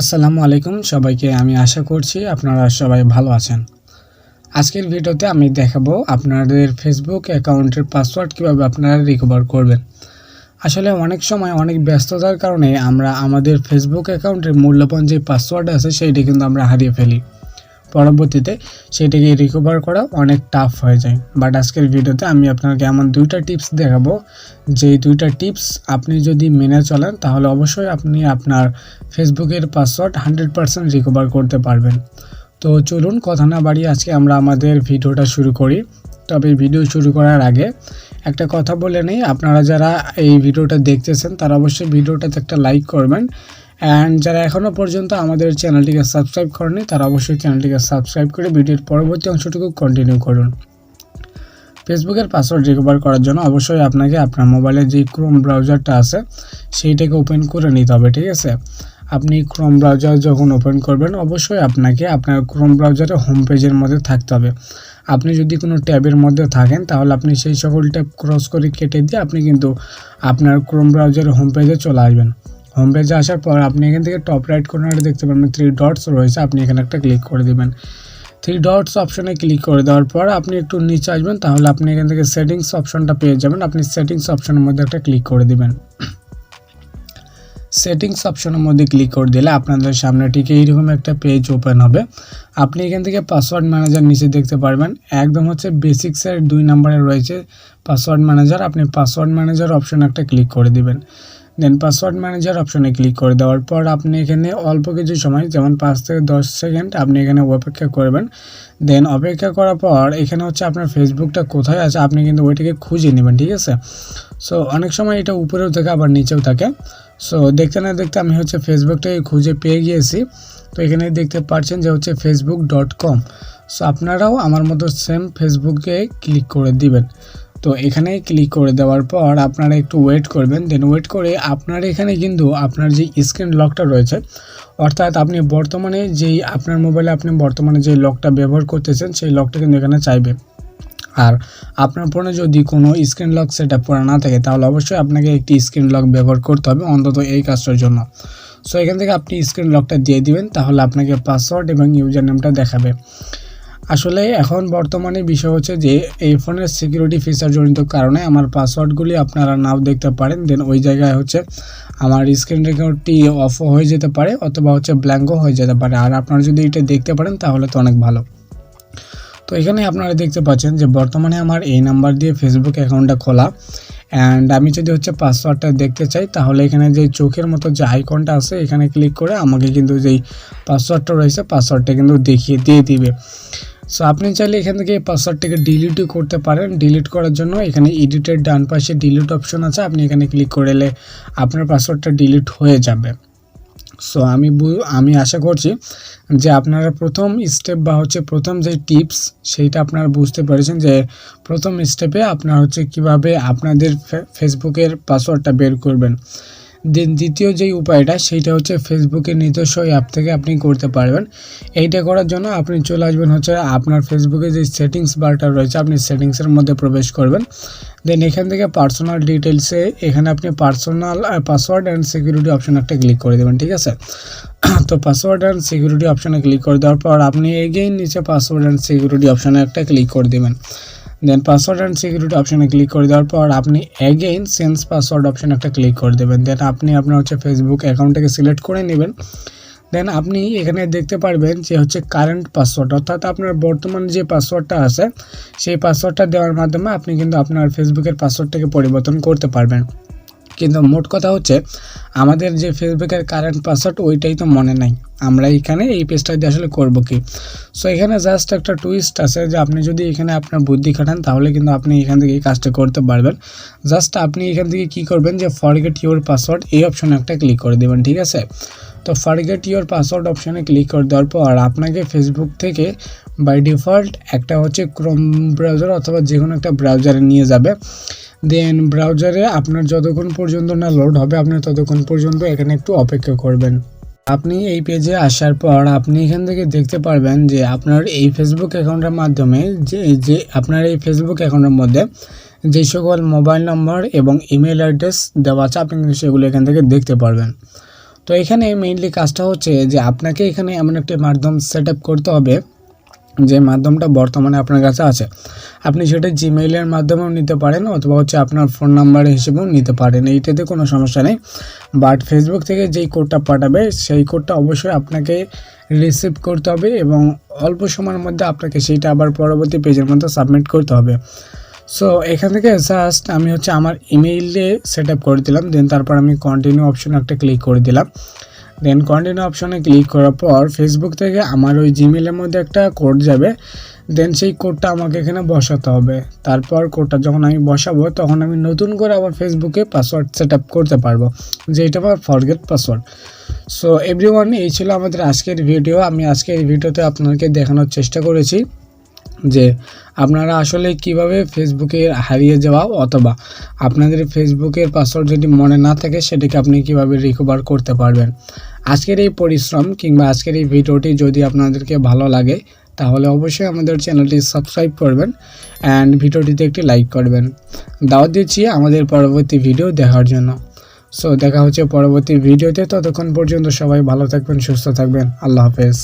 আসসালামু আলাইকুম সবাইকে, আমি আশা করছি আপনারা সবাই ভালো আছেন। আজকের ভিডিওতে আমি দেখাবো আপনাদের ফেসবুক অ্যাকাউন্টের পাসওয়ার্ড কীভাবে আপনারা রিকভার করবেন। আসলে অনেক সময় অনেক ব্যস্ততার কারণে আমরা আমাদের ফেসবুক অ্যাকাউন্টের মূল্যবান যে পাসওয়ার্ড আছে, সেইটি কিন্তু আমরা হারিয়ে ফেলি। পরবর্তীতে সেটাকে রিকভার করা অনেক টাফ হয়ে যায়। বাট আজকের ভিডিওতে আমি আপনাকে এমন দুইটা টিপস দেখাবো। যে দুইটা টিপস আপনি যদি মেনে চলেন, তাহলে অবশ্যই আপনি আপনার ফেসবুকের পাসওয়ার্ড হান্ড্রেড পারসেন্ট রিকভার করতে পারবেন। তো চলুন কথা না বাড়িয়ে আজকে আমরা আমাদের ভিডিওটা শুরু করি। তবে ভিডিও শুরু করার আগে একটা কথা বলে নেই, আপনারা যারা এই ভিডিওটা দেখতেছেন, তারা অবশ্যই ভিডিওটাতে একটা লাইক করবেন। অ্যান্ড যারা এখনও পর্যন্ত আমাদের চ্যানেলটিকে সাবস্ক্রাইব করেনি, তারা অবশ্যই চ্যানেলটিকে সাবস্ক্রাইব করে ভিডিওর পরবর্তী অংশটুকু কন্টিনিউ করুন। ফেসবুকের পাসওয়ার্ড রিকভার করার জন্য অবশ্যই আপনাকে আপনার মোবাইলে যে ক্রোম ব্রাউজারটা আছে, সেইটাকে ওপেন করে নিতে হবে, ঠিক আছে? আপনি ক্রোম ব্রাউজার যখন ওপেন করবেন, অবশ্যই আপনাকে আপনার ক্রোম ব্রাউজারে হোম পেজের মধ্যে থাকতে হবে। আপনি যদি কোনো ট্যাবের মধ্যে থাকেন, তাহলে আপনি সেই সকল ট্যাব ক্রস করে কেটে দিয়ে আপনি কিন্তু আপনার ক্রোম ব্রাউজারের হোম পেজে চলে আসবেন। হোম পেজে আসার পর আপনি এখান থেকে টপ রাইট কর্নারে দেখতে পাবেন থ্রি ডটস রয়েছে, আপনি এখানে একটা ক্লিক করে দিবেন। থ্রি ডটস অপশনে ক্লিক করে দেওয়ার পর আপনি একটু নিচে আসবেন, তাহলে আপনি এখান থেকে সেটিংস অপশনটা পেয়ে যাবেন, আপনি সেটিংস অপশনের মধ্যে একটা ক্লিক করে দিবেন। সেটিংস অপশনের মধ্যে ক্লিক করে দিলে আপনাদের সামনে ঠিক এইরকম একটা পেজ ওপেন হবে। আপনি এখান থেকে পাসওয়ার্ড ম্যানেজার নিচে দেখতে পারবেন, একদম হচ্ছে বেসিক্সের দুই নম্বরে রয়েছে পাসওয়ার্ড ম্যানেজার আপনি পাসওয়ার্ড ম্যানেজার অপশন একটা ক্লিক করে দিবেন। দেন পাসওয়ার্ড ম্যানেজার অপশনে ক্লিক করে দেওয়ার পর আপনি এখানে অল্প কিছু সময়, যেমন পাঁচ থেকে দশ সেকেন্ড, আপনি এখানে অপেক্ষা করবেন। দেন অপেক্ষা করার পর এখানে হচ্ছে আপনার ফেসবুকটা কোথায় আছে, আপনি কিন্তু ওইটাকে খুঁজে নেবেন, ঠিক আছে? সো অনেক সময় এটা উপরেও থাকে, আবার নিচেও থাকে। সো দেখতে না দেখতে আমি হচ্ছে ফেসবুকটাকে খুঁজে পেয়ে গিয়েছি। তো এখানে দেখতে পাচ্ছেন যে হচ্ছে ফেসবুক ডট কম সো আপনারাও আমার মতো সেম ফেসবুকে ক্লিক করে দিবেন। তো এখানে ক্লিক করে দেওয়ার পর আপনারা একটু ওয়েট করবেন। দেন ওয়েট করে আপনার এখানে কিন্তু আপনার যে স্ক্রিন লকটা রয়েছে, অর্থাৎ আপনি বর্তমানে যেই আপনার মোবাইলে আপনি বর্তমানে যে লকটা ব্যবহার করতেছেন, সেই লকটা কিন্তু এখানে চাইবে। আর আপনার ফোনে যদি কোনো স্ক্রিন লক সেট আপ করা না থাকে, তাহলে অবশ্যই আপনাকে একটি স্ক্রিন লক ব্যবহার করতে হবে অন্তত এই কাজটার জন্য। সো এখান থেকে আপনি স্ক্রিন লকটা দিয়ে দিবেন, তাহলে আপনাকে পাসওয়ার্ড এবং ইউজার নেমটা দেখাবে। আসলে এখন বর্তমানে বিষয় হচ্ছে যে, এই ফোনের সিকিউরিটি ফিচার জনিত কারণে আমার পাসওয়ার্ডগুলি আপনারা নাও দেখতে পারেন। দেন ওই জায়গায় হচ্ছে আমার স্ক্রিন রেকর্ডটি অফ হয়ে যেতে পারে অথবা হচ্ছে ব্ল্যাঙ্কও হয়ে যেতে পারে। আর আপনারা যদি এটা দেখতে পারেন, তাহলে তো অনেক ভালো। তো এখানে আপনারা দেখতে পাচ্ছেন যে, বর্তমানে আমার এই নাম্বার দিয়ে ফেসবুক অ্যাকাউন্টটা খোলা। অ্যান্ড আমি যদি হচ্ছে পাসওয়ার্ডটা দেখতে চাই, তাহলে এখানে যে চোখের মতো যে আইকনটা আছে, এখানে ক্লিক করে আমাকে কিন্তু যেই পাসওয়ার্ডটা রয়েছে পাসওয়ার্ডটা কিন্তু দেখিয়ে, দিয়ে দিবে। সো আপনি চাইলে এখান থেকে পাসওয়ার্ডটাকে ডিলিটও করতে পারেন। ডিলিট করার জন্য এখানে এডিটের ডান পাশে ডিলিট অপশন আছে। আপনি এখানে ক্লিক করলে আপনার পাসওয়ার্ডটা ডিলিট হয়ে যাবে। সো আমি আমি আশা করছি যে আপনারা প্রথম স্টেপ বা হচ্ছে প্রথম যে টিপস সেইটা আপনারা বুঝতে পেরেছেন যে প্রথম স্টেপে আপনার হচ্ছে কীভাবে আপনাদের ফেসবুকের পাসওয়ার্ডটা বের করবেন। দেন দ্বিতীয় যেই উপায়টা, সেইটা হচ্ছে ফেসবুকের নিজস্ব অ্যাপ থেকে আপনি করতে পারবেন। এইটা করার জন্য আপনি চলে আসবেন হচ্ছে আপনার ফেসবুকে যে সেটিংস বারটা রয়েছে, আপনি সেটিংসের মধ্যে প্রবেশ করবেন। দেন এখান থেকে পার্সোনাল ডিটেলসে এখানে আপনি personal password and security option একটা ক্লিক করে দেবেন, ঠিক আছে? তো পাসওয়ার্ড অ্যান্ড সিকিউরিটি অপশানে ক্লিক করে দেওয়ার পর আপনি এগেইন নিচে পাসওয়ার্ড অ্যান্ড সিকিউরিটি অপশানে একটা ক্লিক করে দেবেন। দেন পাসওয়ার্ড অ্যান্ড সিকিউরিটি অপশানে ক্লিক করে দেওয়ার পর আপনি অ্যাগেইন সেন্স পাসওয়ার্ড অপশানে একটা ক্লিক করে দেবেন। দেন আপনি আপনার হচ্ছে ফেসবুক অ্যাকাউন্টটাকে সিলেক্ট করে নেবেন। দেন আপনি এখানে দেখতে পারবেন যে হচ্ছে কারেন্ট পাসওয়ার্ড অর্থাৎ আপনার বর্তমান যে পাসওয়ার্ডটা আছে, সেই পাসওয়ার্ডটা দেওয়ার মাধ্যমে আপনি কিন্তু আপনার ফেসবুকের পাসওয়ার্ডটাকে পরিবর্তন করতে পারবেন। কিন্তু মোট কথা হচ্ছে, আমাদের যে ফেসবুকের কারেন্ট পাসওয়ার্ড ওইটাই তো মনে নাই। আমরা এখানে এই পেজটা দিয়ে আসলে করব কি? সো এখানে জাস্ট একটা টুইস্ট আছে যে আপনি যদি এখানে আপনার বুদ্ধি খাটান, তাহলে কিন্তু আপনি এখান থেকে এই কাজটা করতে পারবেন। জাস্ট আপনি এখান থেকে কি করবেন যে ফরগেট ইউর পাসওয়ার্ড এই অপশনে একটা ক্লিক করে দেবেন, ঠিক আছে? তো ফরগেট ইউর পাসওয়ার্ড অপশানে ক্লিক করে দেওয়ার পর আপনাকে ফেসবুক থেকে বাই ডিফল্ট একটা হচ্ছে ক্রোম ব্রাউজার অথবা যে কোনো একটা ব্রাউজারে নিয়ে যাবে। দেন ব্রাউজারে আপনার যতক্ষণ পর্যন্ত না লোড হবে আপনি ততক্ষণ পর্যন্ত এখানে একটু অপেক্ষা করবেন। আপনি এই পেজে আসার পর আপনি এখান থেকে দেখতে পারবেন যে আপনার এই ফেসবুক অ্যাকাউন্টের মাধ্যমে যে যে আপনার এই ফেসবুক অ্যাকাউন্টের মধ্যে যে সকল মোবাইল নম্বর এবং ইমেল অ্যাড্রেস দেওয়া আছে, আপনি কিন্তু সেগুলো এখান থেকে দেখতে পারবেন। তো এখানে মেইনলি কাজটা হচ্ছে যে আপনাকে এখানে এমন একটি মাধ্যম সেট করতে হবে যে মাধ্যমটা বর্তমানে আপনার কাছে আছে, আপনি সেটা জিমেইলের মাধ্যমেও নিতে পারেন অথবা হচ্ছে আপনার ফোন নাম্বার হিসেবেও নিতে পারেন। এইটাতে কোনো সমস্যা নেই। বাট ফেসবুক থেকে যেই কোডটা পাঠাবে, সেই কোডটা অবশ্যই আপনাকে রিসিভ করতে হবে এবং অল্প সময়ের মধ্যে আপনাকে সেইটা আবার পরবর্তী পেজের মধ্যে সাবমিট করতে হবে। সো এখান থেকে জাস্ট আমি হচ্ছে আমার ইমেইলে সেট আপ করে দিলাম দেন তারপর আমি কন্টিনিউ অপশন একটা ক্লিক করে দিলাম। দেন কন্টিনিউ অপশনে ক্লিক করার পর ফেসবুক থেকে আমার ওই জিমেলের মধ্যে একটা কোড যাবে। দেন সেই কোডটা আমাকে এখানে বসাতে হবে। তারপর কোডটা যখন আমি বসাবো, তখন আমি নতুন করে আবার ফেসবুকে পাসওয়ার্ড সেট আপ করতে পারব। যেটা আমার ফরগেট পাসওয়ার্ড সো এভরিওয়ান এই ছিল আমাদের আজকের ভিডিও আমি আজকের ভিডিওতে আপনাদেরকে দেখানোর চেষ্টা করেছি যে আপনারা আসলে কীভাবে ফেসবুকে হারিয়ে যাওয়া অথবা আপনাদের ফেসবুকের পাসওয়ার্ড যদি মনে না থাকে, সেটাকে আপনি কীভাবে রিকভার করতে পারবেন। আজকের এই পরিশ্রম কিংবা আজকের এই ভিডিওটি যদি আপনাদেরকে ভালো লাগে, তাহলে অবশ্যই আমাদের চ্যানেলটি সাবস্ক্রাইব করবেন অ্যান্ড ভিডিওটিতে একটি লাইক করবেন। দাওয়াত দিচ্ছি আমাদের পরবর্তী ভিডিও দেখার জন্য। সো দেখা হচ্ছে পরবর্তী ভিডিওতে। ততক্ষণ পর্যন্ত সবাই ভালো থাকবেন, সুস্থ থাকবেন। আল্লাহ হাফেজ।